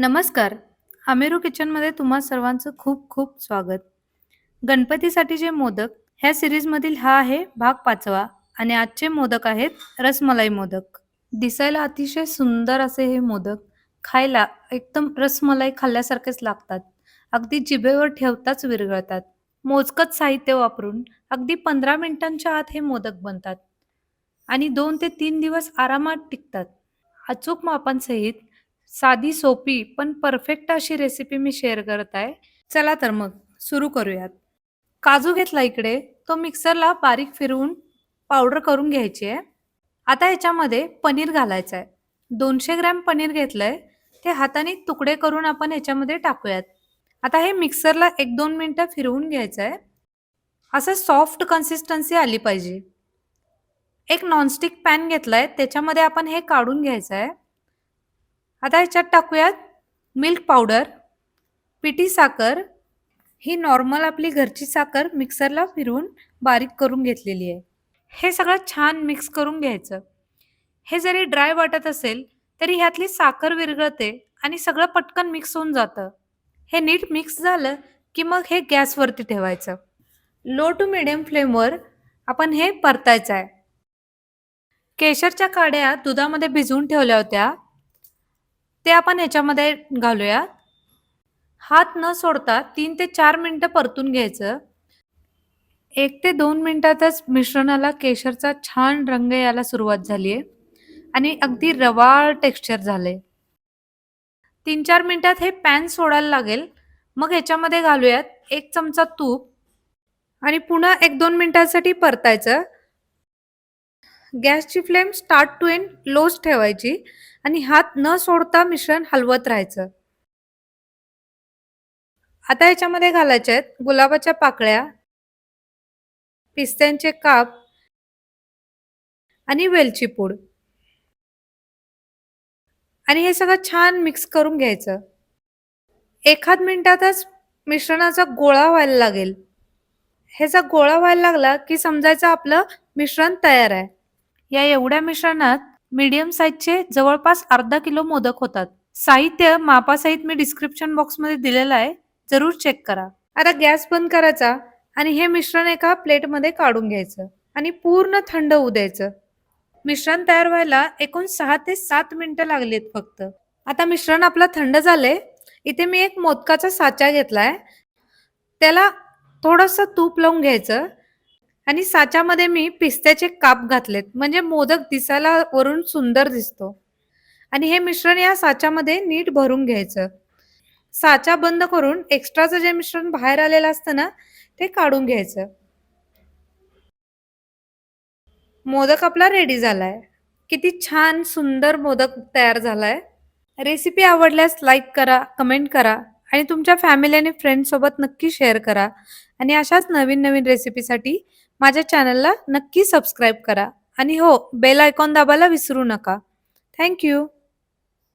नमस्कार. अमेरू किचनमध्ये तुम्हा सर्वांचं खूप खूप स्वागत. गणपतीसाठी जे मोदक ह्या सिरीजमधील हा आहे भाग पाचवा आणि आजचे मोदक आहेत रसमलाई मोदक. दिसायला अतिशय सुंदर असे हे मोदक, खायला एकदम रसमलाई खाल्ल्यासारखेच लागतात. अगदी जिभेवर ठेवताच विरघळतात. मोजकच साहित्य वापरून अगदी 15 मिनिटांच्या आत हे मोदक बनतात आणि दोन ते तीन दिवस आरामात टिकतात. अचूक मापांसहित साधी, सोपी पण परफेक्ट अशी रेसिपी मी शेअर करत आहे. चला तर मग सुरू करूयात. काजू घेतला इकडे, तो मिक्सरला बारीक फिरवून पावडर करून घ्यायची आहे. आता ह्याच्यामध्ये पनीर घालायचं आहे. दोनशे ग्रॅम पनीर घेतलंय, ते हाताने तुकडे करून आपण याच्यामध्ये टाकूयात. आता हे मिक्सरला एक दोन मिनटं फिरवून घ्यायचं आहे. असं सॉफ्ट कन्सिस्टन्सी आली पाहिजे. एक नॉनस्टिक पॅन घेतलाय, त्याच्यामध्ये आपण हे काढून घ्यायचं आहे. आता ह्याच्यात टाकूयात मिल्क पावडर, पिठी साखर, ही नॉर्मल आपली घरची साखर मिक्सरला फिरवून बारीक करून घेतलेली आहे. हे सगळं छान मिक्स करून घ्यायचं. हे जरी ड्राय वाटत असेल, तरी ह्यातली साखर विरघळते आणि सगळं पटकन मिक्स होऊन जातं. हे नीट मिक्स झालं, की मग हे गॅसवरती ठेवायचं. लो टू मिडियम फ्लेमवर आपण हे परतायचं आहे. केशरच्या काड्या दुधामध्ये भिजवून ठेवल्या होत्या. ते आपण ह्याच्यामध्ये घालूया. हात न सोडता तीन ते चार मिनिटं परतून घ्यायचं. एक ते दोन मिनिटातच मिश्रणाला केशरचा छान रंग यायला सुरुवात झालीये आणि अगदी रवाळ टेक्स्चर झालंय. 3-4 मिनिटात हे पॅन सोडायला लागेल. मग ह्याच्यामध्ये घालूयात एक चमचा तूप आणि पुन्हा 1-2 मिनिटांसाठी परतायचं. गॅसची फ्लेम स्टार्ट टू एंड लोच ठेवायची आणि हात न सोडता मिश्रण हलवत राहायचं. आता ह्याच्यामध्ये घालायच्या आहेत गुलाबाच्या पाकळ्या, पिस्त्यांचे काप आणि वेलची पूड. आणि हे सगळं छान मिक्स करून घ्यायचं. एखाद मिनिटातच मिश्रणाचा गोळा व्हायला लागेल. ह्याचा गोळा व्हायला लागला, की समजायचं आपलं मिश्रण तयार आहे. या एवढ्या मिश्रणात मीडियम साईजचे जवळपास अर्धा किलो मोदक होतात. साहित्य मापासहित मी डिस्क्रिप्शन बॉक्समध्ये दिलेलं आहे. जरूर चेक करा. आता गॅस बंद करायचा आणि हे मिश्रण एका प्लेटमध्ये काढून घ्यायचं आणि पूर्ण थंड होऊ द्यायचं. मिश्रण तयार व्हायला एकूण सहा ते सात मिनिटं लागलीत फक्त. आता मिश्रण आपलं थंड झालंय. इथे मी एक मोदकाचा साचा घेतलाय. त्याला थोडंसं तूप लावून घ्यायचं आणि साच्यामध्ये मी पिस्त्याचे काप घातलेत. म्हणजे मोदक दिसायला वरून सुंदर दिसतो. आणि हे मिश्रण या साच्यामध्ये नीट भरून घ्यायचं. साचा बंद करून एक्स्ट्राचं जे मिश्रण बाहेर आलेलं असतं ना, ते काढून घ्यायचं. मोदक आपला रेडी झालाय. किती छान सुंदर मोदक तयार झालाय. रेसिपी आवडल्यास लाईक करा, कमेंट करा आणि तुमच्या फॅमिली आणि फ्रेंड्ससोबत नक्की शेअर करा आणि अशाच नवीन-नवीन रेसिपीसाठी माझ्या चॅनलला नक्की सबस्क्राईब करा आणि हो, बेल आयकॉन दाबायला विसरू नका. थँक्यू